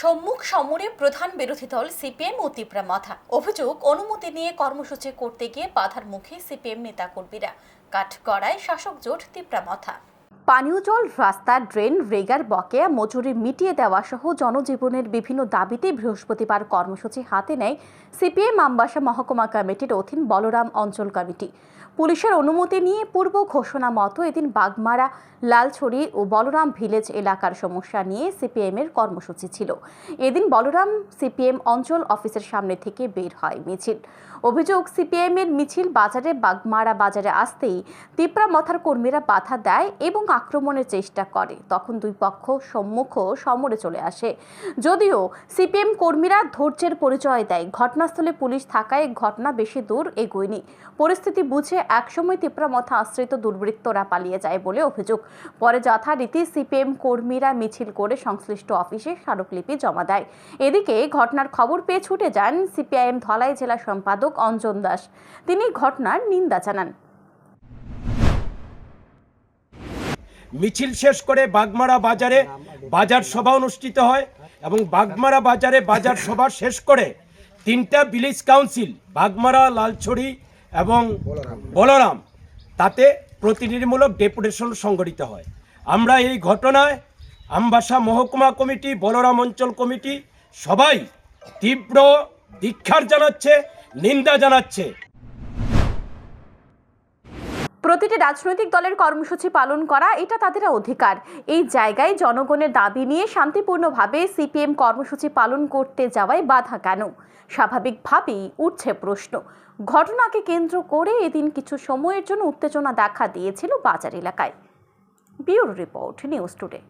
সম্মুখ সমরে প্রধান বিরোধী দল সিপিএম ও তিপ্রা মাথা। অভিযোগ, অনুমতি নিয়ে কর্মসূচি করতে গিয়ে বাধার মুখে সিপিএম নেতাকর্মীরা। কাঠগড়ায় শাসক জোট তিপ্রা মাথা। পানীয় জল রাস্তা ড্রেন, রেগার বকেয়া, মজুরি মিটিয়ে দেওয়া সহ জনজীবনের বিভিন্ন দাবিতে বৃহস্পতিবার কর্মসূচি হাতে নেয় সিপিএম আমবাসা মহকুমা কমিটির অধীন বলরাম অঞ্চল কমিটি। পুলিশের অনুমতি নিয়ে পূর্ব ঘোষণা মতো এদিন বাগমারা, লালছড়ি ও বলরাম ভিলেজ এলাকার সমস্যা নিয়ে সিপিএমের কর্মসূচি ছিল। এদিন বলরাম সিপিএম অঞ্চল অফিসের সামনে থেকে বের হয় মিছিল। অভিযোগ, সিপিএমের মিছিল বাজারে বাগমারা বাজারে আসতেই তিপ্রা মথার কর্মীরা বাধা দেয় এবং আক্রমণের চেষ্টা করে। তখন দুই পক্ষ সম্মুখ সমরে চলে আসে। যদিও সিপিএম কর্মীরা ধৈর্যের পরিচয় দেয়। ঘটনাস্থলে পুলিশ থাকায় ঘটনা বেশি দূর এগোয়নি। পরিস্থিতি বুঝে একসময় তিপ্রা মথা আশ্রিত দুর্বৃত্তরা পালিয়ে যায় বলে অভিযোগ। পরে যথারীতি সিপিএম কর্মীরা মিছিল করে সংশ্লিষ্ট অফিসে স্মারকলিপি জমা দেয়। এদিকে ঘটনার খবর পেয়ে ছুটে যান সিপিআইএম ধলাই জেলা সম্পাদক অঞ্জন দাস। তিনি ঘটনার নিন্দা জানান। মিছিল শেষ করে বাগমারা বাজারে বাজার সভা অনুষ্ঠিত হয় এবং বাগমারা বাজারে বাজার সভা শেষ করে তিনটা ভিলেজ কাউন্সিল, বাগমারা, লালছড়ি এবং বলরাম, তাতে প্রতিনিধিমূলক ডেপুটেশন সংগঠিত হয়। আমরা এই ঘটনায় আমবাসা মহকুমা কমিটি, বলরাম অঞ্চল কমিটি সবাই তীব্র দীক্ষার জানাচ্ছে, নিন্দা জানাচ্ছে। প্রতিটি রাজনৈতিক দলের কর্মসূচি পালন করা, এটা তাদের অধিকার। এই জায়গায় জনগণের দাবি নিয়ে শান্তিপূর্ণভাবে সিপিএম কর্মসূচি পালন করতে যাওয়ায় বাধা কেন? স্বাভাবিকভাবেই উঠছে প্রশ্ন। ঘটনাকে কেন্দ্র করে এদিন কিছু সময়ের জন্য উত্তেজনা দেখা দিয়েছিল বাজার এলাকায়। Bureau report, news today.